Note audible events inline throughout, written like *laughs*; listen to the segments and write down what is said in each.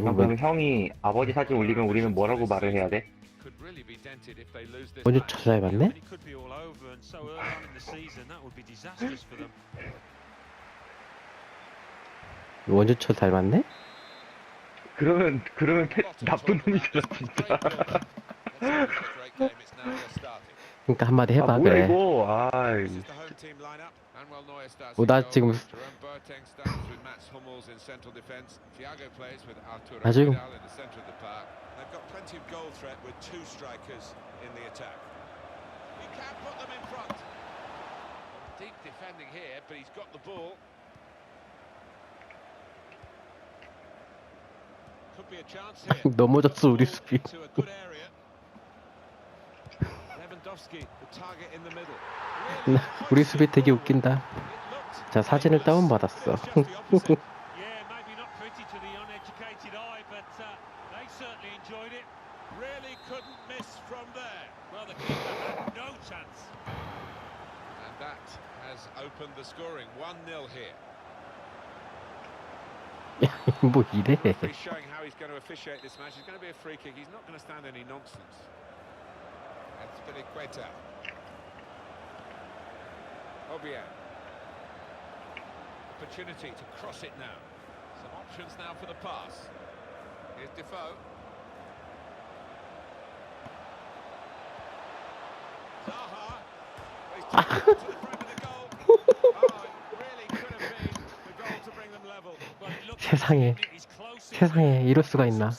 그럼 뭐 형이 아버지 사진 올리면 우리는 뭐라고 말을 해야 돼? 먼저 찾아봤네? 원조철 닮았네? 그러면 그러면 패, 나쁜 놈이잖아 진짜. 그러니까 한마디 해봐 아, 그래. 이거? 아. 뭐, 나 지금 나 지금 deep defending here, but he's got the ball. Could be a chance here. 넘어졌어 우리 수비. *laughs* 우리 수비 되게 웃긴다. 자 사진을 다운 받았어. *laughs* *laughs* 뭐 이래. He's showing how he's going to officiate this match. It's going to be a free kick. He's not going to stand any nonsense. And Spilicueta. Obiang. Opportunity to cross it now. Some options now for the pass. Here's Defoe. Zaha. He's to the front of the goal. Oh, it really could have been the goal to bring them level. Well, it looked 세상에 세상에 이럴 수가. 있나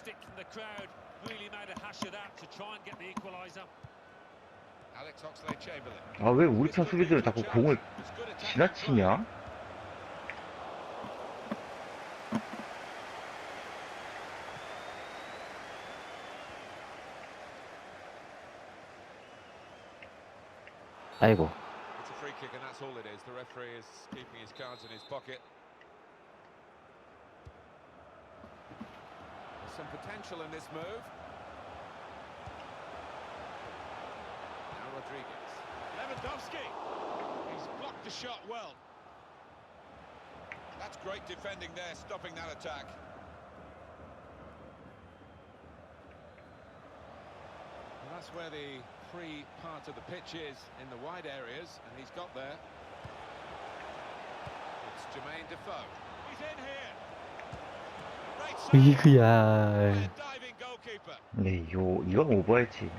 아 왜 우리 편 수비들은 자꾸 공을 지나치냐? 아이고 some potential in this move. Now Rodriguez. Lewandowski. He's blocked the shot well. That's great defending there, stopping that attack. Well, that's where the free part of the pitch is, in the wide areas, and he's got there. It's Jermaine Defoe. He's in here. Great save. 이그야 And diving goalkeeper. 네 이거 이건 오버했지.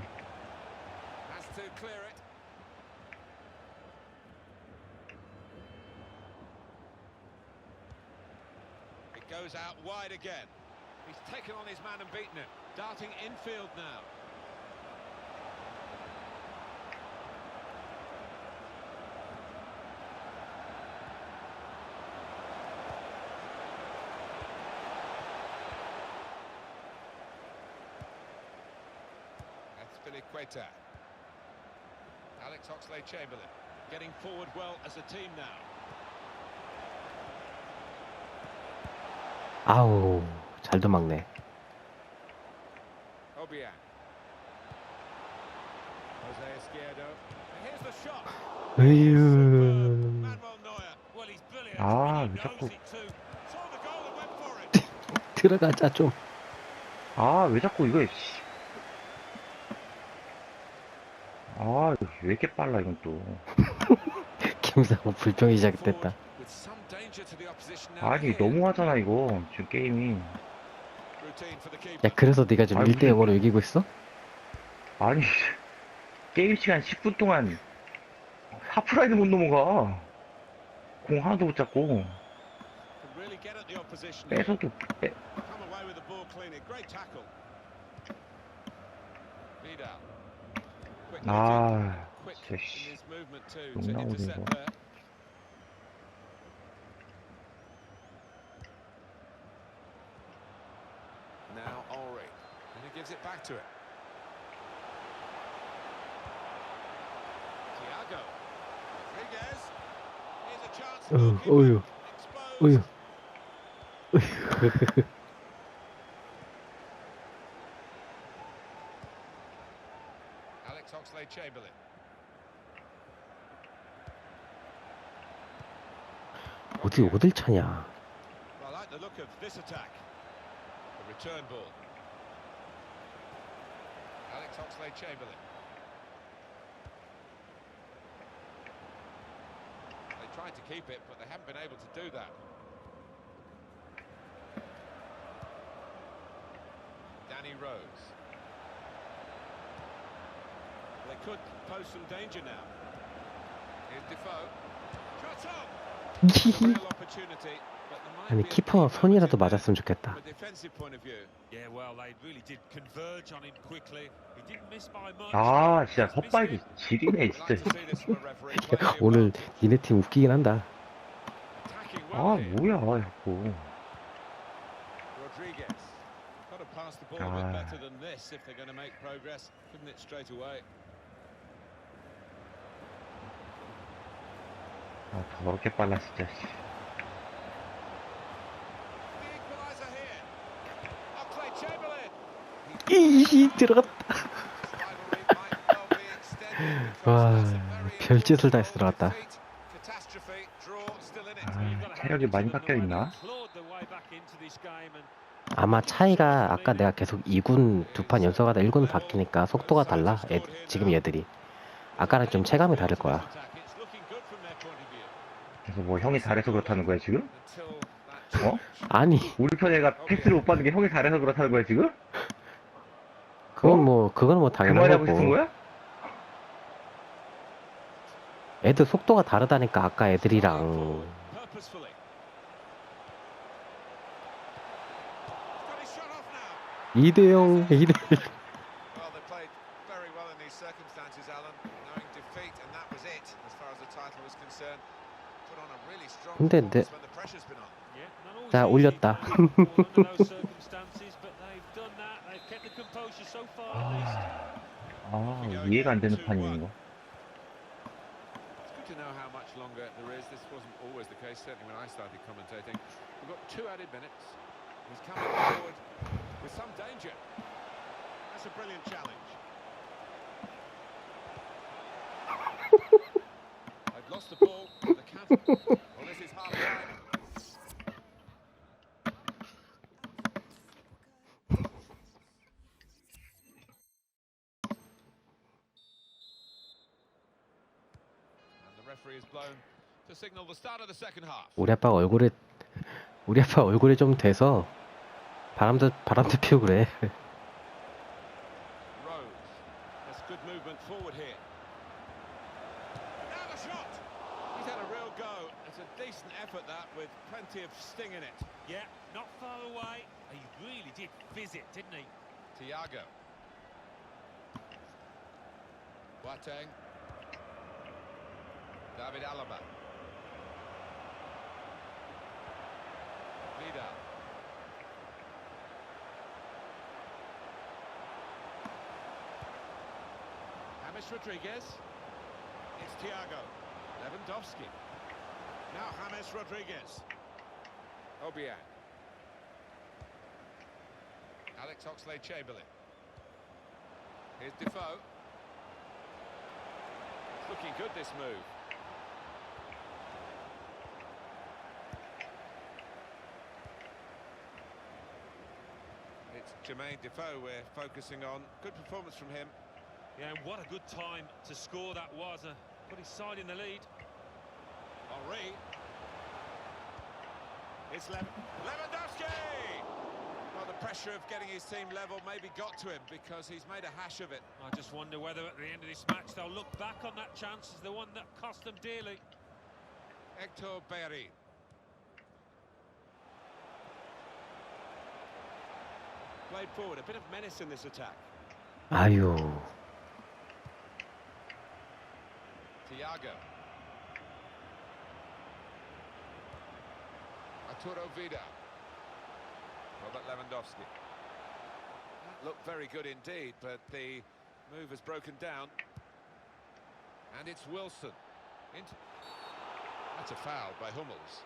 Goes out wide again. He's taken on his man and beaten him. Darting infield now. That's Spilicueta. Alex Oxley-Chamberlain Getting forward well as a team now. 아우 잘도 the shot. 으유. 아, 왜 자꾸-. 들어가자 좀 아 왜 자꾸 이거 씨. 아 왜 이렇게 빨라 이건 또. 김상우 불평이 시작됐다 아니 너무하잖아 이거 지금 게임이. 야 그래서 네가 지금 아, 1대 0으로 이기고 있어? 아니 게임 시간 10분 동안 하프라인을 못 넘어가. 공 하나도 못 잡고. 뺏어도 빼. 아 진짜 씨. his movement too 용 to 나오네, intercept 이거. gives it back to him. Thiago. Rodriguez. Here's a chance. 어, goalkeeper 어휴 exposed. 어휴 Alex Oxlade-Chamberlain. 어디 어딜 차냐 Well, I like the look of this attack. return ball. Oxlade-Chamberlain. They tried to keep it, but they haven't been able to do that. Danny Rose. They could pose some danger now. Here's Defoe. Shot on! *laughs* Real opportunity, but there might 아니 키퍼 손이라도 맞았으면 좋겠다. 아 진짜 헛발이 지리네 진짜. *laughs* 오늘 니네 팀 웃기긴 한다. 아 뭐야 이거. 아. 아 더럽게 빨라 진짜. 들어갔다. 와, 별짓을 다 해서 들어갔다. 아, 체력이 많이 깎여 way 있나? 아마 차이가 아까 내가 계속 2군 두 판 연속하다 1군 바뀌니까 속도가 달라. 애, 지금 얘들이. 아까랑 좀 체감이 다를 거야. 그래서 뭐 형이 잘해서 그렇다는 거야, 지금? 어? 아니 우리 편 애가 패스를 못 받는 게 형이 잘해서 그렇다는 거야, 지금? 그건 뭐 그건 뭐그 당연한 하고 싶은 거고. 거야? 애들 속도가 다르다니까 아까 애들이랑. Purposefully. Got his shot off now. 2대0 2대 Well, they played very well in these circumstances, Alan, knowing defeat, and that was it as far as the title was concerned. Put on a really strong 근데 내- performance when the pressure's been on. yeah, not always 자, 올렸다. They've kept the composure so far at least. 아, 이해가 안 되는 판이네, 이거. It's good to know how much longer there is. This wasn't always the case, certainly when I started commentating. We've got two added minutes. He's coming forward with some danger. That's a brilliant challenge. *laughs* They've lost the ball. The counter. *laughs* 우리 아빠 얼굴에 우리 아빠 얼굴에 좀 돼서 바람도 바람도 피우고 그래. David Alaba. Vidal. James Rodriguez. It's Thiago. Lewandowski. Now James Rodriguez. Obiang. Alex Oxlade-Chamberlain. Here's Defoe. It's looking good, this move. It's Jermaine Defoe we're focusing on. Good performance from him. Yeah, and what a good time to score that was. Uh, put his side in the lead. Henri. It's Lev Lewandowski! Well, the pressure of getting his team level maybe got to him because he's made a hash of it. I just wonder whether at the end of this match they'll look back on that chance as the one that cost them dearly. Hector Bellerin. Played forward, a bit of menace in this attack. 아유. Thiago. Arturo Vida. Robert Lewandowski. That looked very good indeed, but the move has broken down. And it's Wilson. Into... That's a foul by Hummels.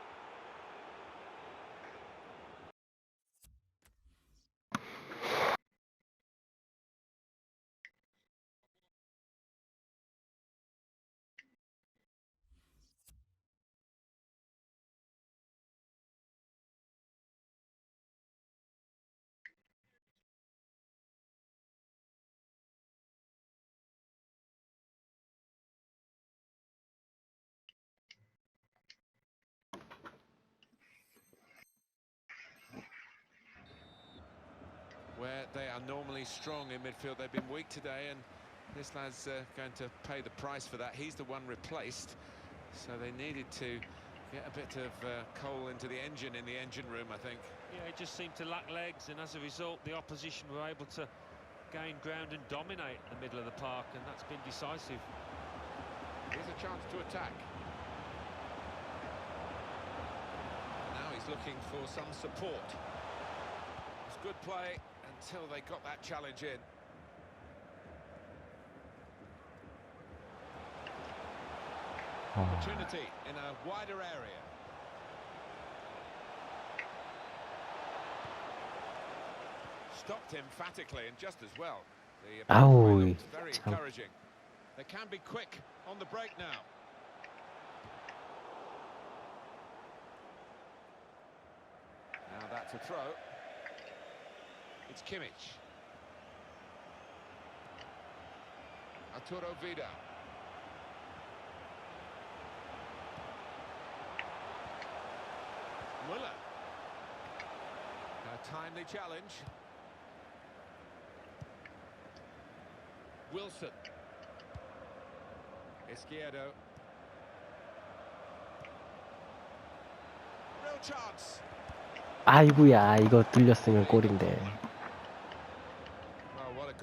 Where they are normally strong in midfield. They've been weak today, and this lad's uh, going to pay the price for that. He's the one replaced, so they needed to get a bit of uh, coal into the engine in the engine room, I think. Yeah, it just seemed to lack legs, and as a result, the opposition were able to gain ground and dominate the middle of the park, and that's been decisive. Here's a chance to attack. Now he's looking for some support. It's good play until they got that challenge in. 아, Opportunity in a wider area. Stopped emphatically and just as well. The looked very 참. encouraging. They can be quick on the break now. Now that's a throw. It's Kimmich. Arturo Vidal. Muller. A timely challenge. Wilson. Izquierdo. Real chance. 아이구야 이거 뚫렸으면 골인데.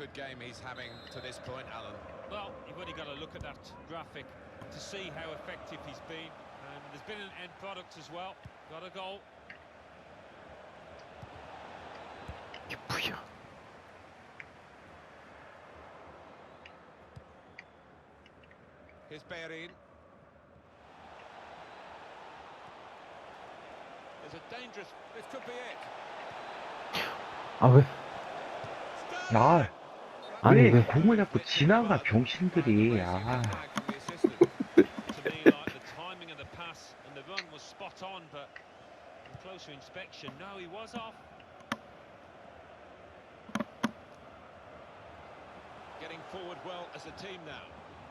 good game he's having to this point, Alan. Well, you've only got to look at that graphic to see how effective he's been. And there's been an end product as well. Got a goal. Here's Bellerin. There's a dangerous... This could be it. Oh No. 아, 아니 왜 왜? 공을 자꾸 지나가 병신들이. 아.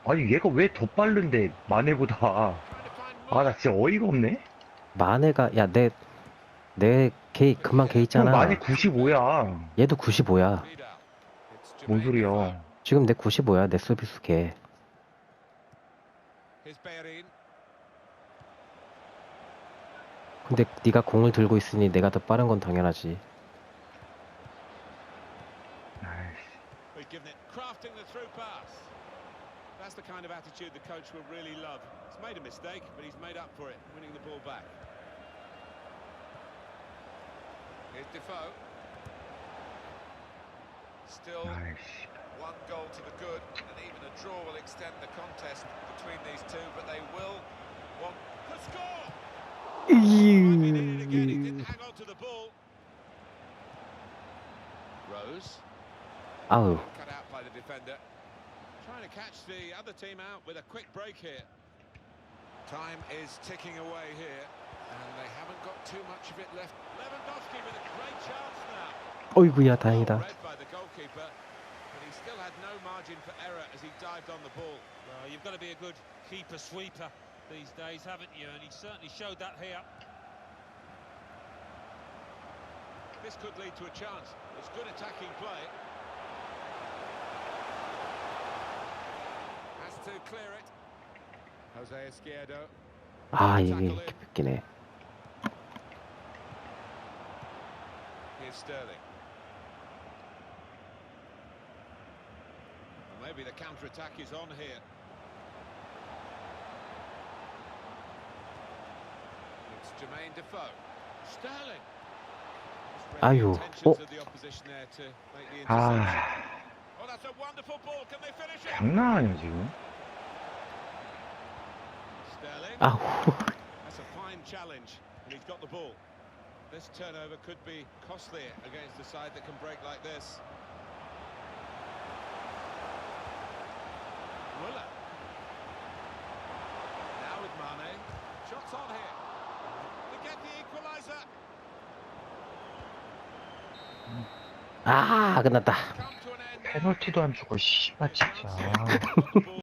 아니 얘가 왜 더 빠른데 마네보다. 아, 나. 진짜 어이가 없네. 마네가 야 내 내 개 그만 개형 있잖아. 마네 95야. 얘도 95야. 뭔. 소리야. 지금 내 95야 내 서비스 개. 근데 네가 공을 들고 있으니 내가 더 빠른 건 당연하지. 아이씨. He's given it, crafting the through pass. That's the kind of attitude the coach will really love. He's made a mistake, but he's made up for it, winning the ball back. Here's Defoe. Still 아이씨. one goal to the good, and even a draw will extend the contest between these two, but they will want the score. Might be needed again. He didn't hang on to the ball. Rose. 아우 Cut out by the defender. Trying to catch the other team out with a quick break here. Time is ticking away here, and they haven't got too much of it left. Lewandowski with a great chance now. 어이구야 Well 다행이다. goalkeeper, but he still had no margin for error as he dived on the ball. Well, you've got to be a good keeper-sweeper these days, haven't you? And he certainly showed that here. This could lead to a chance. It's good attacking play. Has to clear it. Jose Izquierdo. Ay, qué, qué, Here's Sterling. maybe the counter-attack is on here. It's Jermaine Defoe. Sterling. Just read the 아유, intentions 어? of the opposition there to make the interception. 아, Oh, that's a wonderful ball. Can they finish it? 장난 아니야 지금. Sterling. 아우 That's a fine challenge, and he's got the ball. This turnover could be costly against a side that can break like this. Muller. Now with Mane. Shots on here. To get the equaliser. 아 끝났다. 페널티도 안 주고 씨발 진짜.